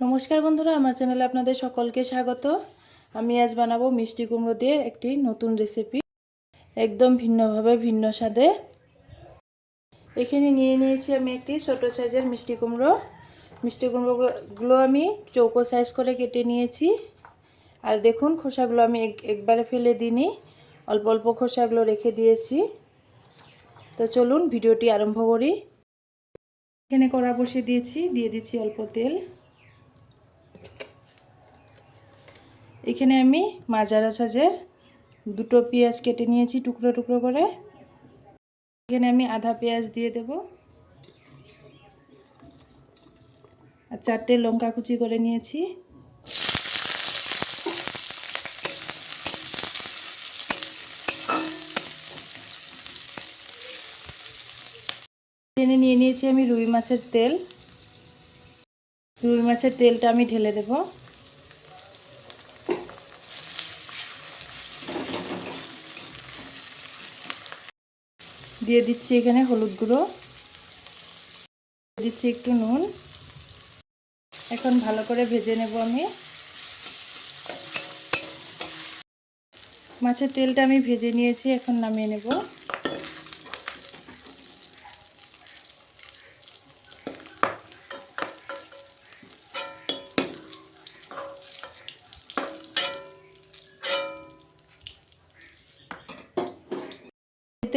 নমস্কার বন্ধুরা, আমার চ্যানেলে আপনাদের সকলকে স্বাগত। আমি আজ বানাবো মিষ্টি কুমড়ো দিয়ে একটি নতুন রেসিপি একদম ভিন্নভাবে ভিন্ন স্বাদে। এখানে নিয়ে নিয়েছি আমি একটি ছোট সাইজের মিষ্টি কুমড়ো। মিষ্টি কুমড়োগুলো আমি চৌকো সাইজ করে কেটে নিয়েছি। আর দেখুন, খোসাগুলো আমি একবারে ফেলে দিইনি, অল্প অল্প খোসাগুলো রেখে দিয়েছি। তো চলুন, ভিডিওটি আরম্ভ করি। এখানে কড়া বসিয়ে দিয়েছি, দিয়ে দিচ্ছি অল্প তেল। এখানে আমি মাজারা সাজের দুটো পেঁয়াজ কেটে নিয়েছি টুকরো টুকরো করে। এখানে আমি আধা পেঁয়াজ দিয়ে দেব। আর চারটে লঙ্কা কুচি করে নিয়েছি। এখানে নিয়ে নিয়েছি আমি রুই মাছের তেল। রুই মাছের তেলটা আমি ঢেলে দেবো। দিয়ে দিচ্ছি এখানে হলুদ গুঁড়ো। দিচ্ছি একটু নুন। এখন ভালো করে ভেজে নেব আমি। মাছের তেলটা আমি ভেজে নিয়েছি, এখন নামিয়ে নেব।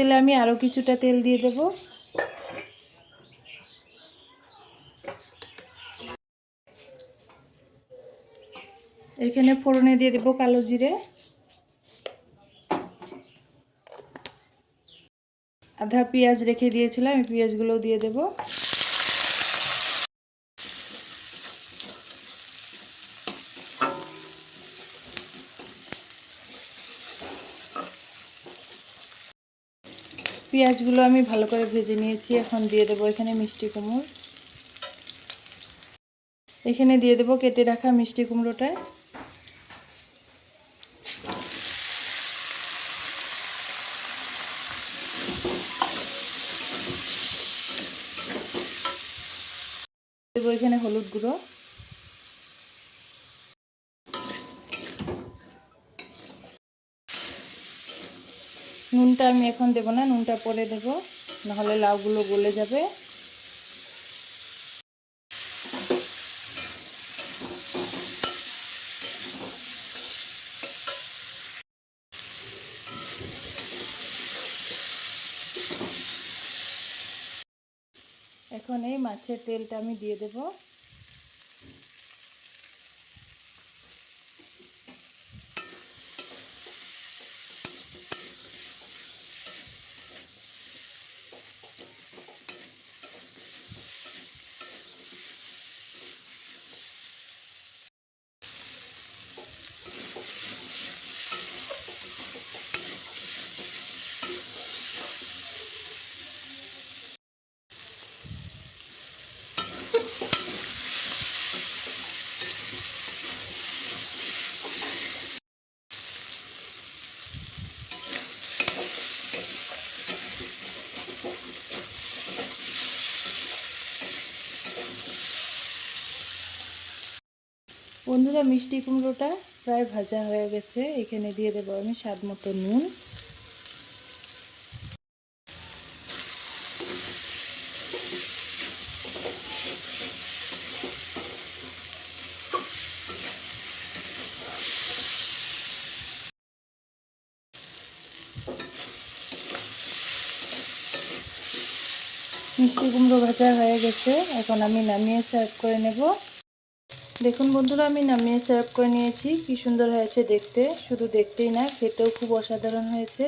তেলে আমি আরও কিছুটা তেল দিয়ে দেব। এখানে ফোড়নে দিয়ে দেব কালো জিরে। আধা পেঁয়াজ রেখে দিয়েছিলাম এই পেঁয়াজগুলো দিয়ে দেবো। পেঁয়াজগুলো আমি ভালো করে ভেজে নিয়েছি, এখন দিয়ে দেবো এখানে মিষ্টি কুমড়ো। এখানে দিয়ে দেবো কেটে রাখা মিষ্টি কুমড়োটা। দেবো এখানে হলুদ গুঁড়ো। নুনটা আমি এখন দেব না, নুনটা পরে দেব, নাহলে লাউগুলো গলে যাবে। এখন এই মাছের তেলটা আমি দিয়ে দেবো। বন্ধুরা, মিষ্টি কুমড়োটা প্রায় ভাজা হয়ে গেছে। এখানে দিয়ে দেবো আমি স্বাদ মতো নুন। মিষ্টি কুমড়ো ভাজা হয়ে গেছে। এখন আমি নামিয়ে সার্ভ করে নেব। দেখুন বন্ধুরা, আমি নামিয়ে সার্ভ করে নিয়েছি। কি সুন্দর হয়েছে দেখতে। শুধু দেখতেই না, খেতেও খুব অসাধারণ হয়েছে।